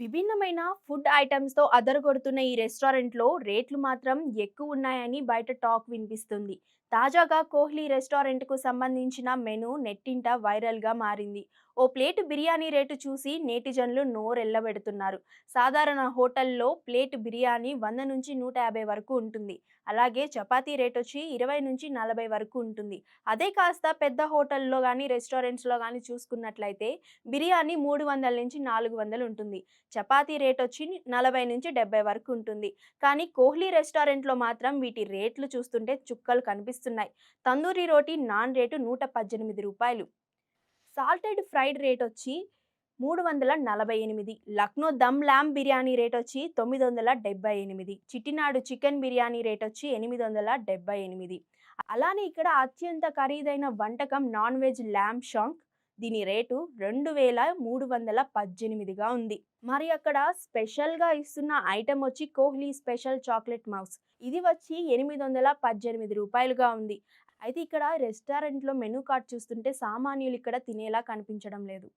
విభిన్నమైన ఫుడ్ ఐటమ్స్తో అదరగొడుతున్న ఈ రెస్టారెంట్లో రేట్లు మాత్రం ఎక్కువ ఉన్నాయని బయట టాక్ వినిపిస్తుంది. తాజాగా కోహ్లీ రెస్టారెంట్కు సంబంధించిన మెను నెట్టింట వైరల్గా మారింది. ఓ ప్లేటు బిర్యానీ రేటు చూసి నేటిజన్లు నోరెల్లబెడుతున్నారు సాధారణ హోటల్లో ప్లేట్ బిర్యానీ వంద నుంచి నూట యాభై వరకు ఉంటుంది. అలాగే చపాతీ రేట్ వచ్చి ఇరవై నుంచి నలభై వరకు ఉంటుంది. అదే కాస్త పెద్ద హోటల్లో కానీ రెస్టారెంట్స్లో కానీ చూసుకున్నట్లయితే బిర్యానీ మూడు వందల నుంచి నాలుగు వందలు ఉంటుంది. చపాతీ రేట్ వచ్చి నలభై నుంచి డెబ్బై వరకు ఉంటుంది. కానీ కోహ్లీ రెస్టారెంట్లో మాత్రం వీటి రేట్లు చూస్తుంటే చుక్కలు కనిపిస్తున్నాయి. తందూరి రోటీ నాన్ రేటు నూట పద్దెనిమిది రూపాయలు. సాల్టెడ్ ఫ్రైడ్ రేట్ వచ్చి మూడు వందల నలభై ఎనిమిది. లక్నో దమ్ ల్యామ్ బిర్యానీ రేట్ వచ్చి తొమ్మిది వందల డెబ్బై ఎనిమిది. చిట్టినాడు చికెన్ బిర్యానీ రేట్ వచ్చి ఎనిమిది వందల డెబ్బై ఎనిమిది. అలానే ఇక్కడ అత్యంత ఖరీదైన వంటకం నాన్ వెజ్ ల్యామ్ షాంక్ దీని రేటు రెండు వేల మూడు వందల పద్దెనిమిదిగా ఉంది. మరి అక్కడ స్పెషల్గా ఇస్తున్న ఐటెం వచ్చి కోహ్లీ స్పెషల్ చాక్లెట్ మౌస్. ఇది వచ్చి ఎనిమిది వందల పద్దెనిమిది రూపాయలుగా ఉంది. అయితే ఇక్కడ రెస్టారెంట్లో మెనూ కార్డ్ చూస్తుంటే సామాన్యులు ఇక్కడ తినేలా కనిపించడం లేదు.